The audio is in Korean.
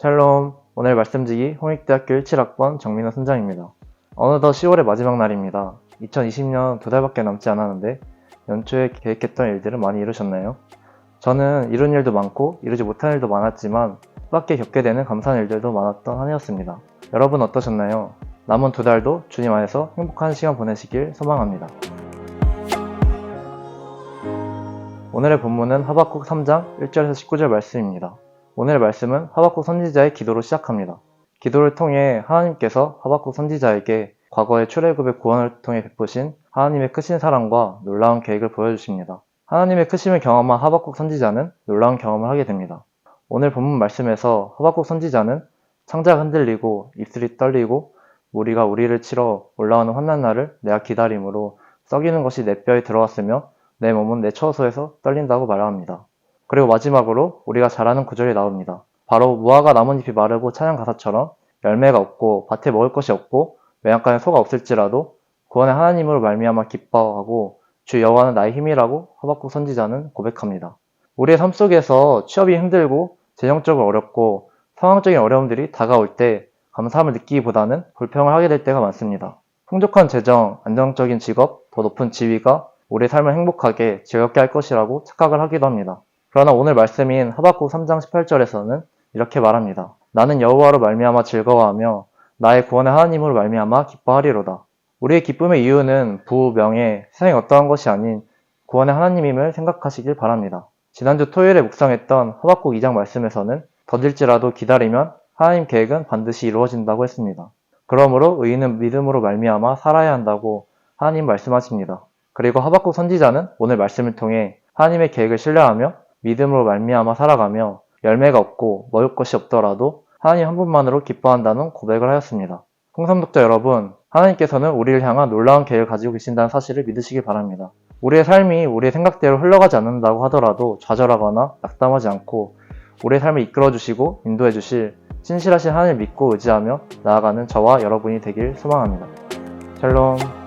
샬롬. 오늘 말씀드리기 홍익대학교 17학번 정민호 선장입니다. 어느덧 10월의 마지막 날입니다. 2020년 두 달밖에 남지 않았는데 연초에 계획했던 일들은 많이 이루셨나요? 저는 이룬 일도 많고 이루지 못한 일도 많았지만 뜻밖의 겪게 되는 감사한 일들도 많았던 한 해였습니다. 여러분 어떠셨나요? 남은 두 달도 주님 안에서 행복한 시간 보내시길 소망합니다. 오늘의 본문은 하박국 3장 1절에서 19절 말씀입니다. 오늘의 말씀은 하박국 선지자의 기도로 시작합니다. 기도를 통해 하나님께서 하박국 선지자에게 과거의 출애굽의 구원을 통해 베푸신 하나님의 크신 사랑과 놀라운 계획을 보여주십니다. 하나님의 크심을 경험한 하박국 선지자는 놀라운 경험을 하게 됩니다. 오늘 본문 말씀에서 하박국 선지자는 창자가 흔들리고 입술이 떨리고 무리가 우리를 치러 올라오는 환난 날을 내가 기다림으로 썩이는 것이 내 뼈에 들어왔으며 내 몸은 내 처소에서 떨린다고 말합니다. 그리고 마지막으로 우리가 잘 아는 구절이 나옵니다. 바로 무화과 나뭇잎이 마르고 찬양 가사처럼 열매가 없고 밭에 먹을 것이 없고 외양간에 소가 없을지라도 구원의 하나님으로 말미암아 기뻐하고 주 여호와는 나의 힘이라고 하박국 선지자는 고백합니다. 우리의 삶 속에서 취업이 힘들고 재정적으로 어렵고 상황적인 어려움들이 다가올 때 감사함을 느끼기보다는 불평을 하게 될 때가 많습니다. 풍족한 재정, 안정적인 직업, 더 높은 지위가 우리의 삶을 행복하게 즐겁게 할 것이라고 착각을 하기도 합니다. 그러나 오늘 말씀인 하박국 3장 18절에서는 이렇게 말합니다. 나는 여호와로 말미암아 즐거워하며 나의 구원의 하나님으로 말미암아 기뻐하리로다. 우리의 기쁨의 이유는 부, 명예, 세상의 어떠한 것이 아닌 구원의 하나님임을 생각하시길 바랍니다. 지난주 토요일에 묵상했던 하박국 2장 말씀에서는 더딜지라도 기다리면 하나님 계획은 반드시 이루어진다고 했습니다. 그러므로 의인은 믿음으로 말미암아 살아야 한다고 하나님 말씀하십니다. 그리고 하박국 선지자는 오늘 말씀을 통해 하나님의 계획을 신뢰하며 믿음으로 말미암아 살아가며 열매가 없고 먹을 것이 없더라도 하나님 한 분만으로 기뻐한다는 고백을 하였습니다. 홍삼독자 여러분, 하나님께서는 우리를 향한 놀라운 계획을 가지고 계신다는 사실을 믿으시기 바랍니다. 우리의 삶이 우리의 생각대로 흘러가지 않는다고 하더라도 좌절하거나 낙담하지 않고 우리의 삶을 이끌어 주시고 인도해 주실 신실하신 하나님을 믿고 의지하며 나아가는 저와 여러분이 되길 소망합니다. 샬롬.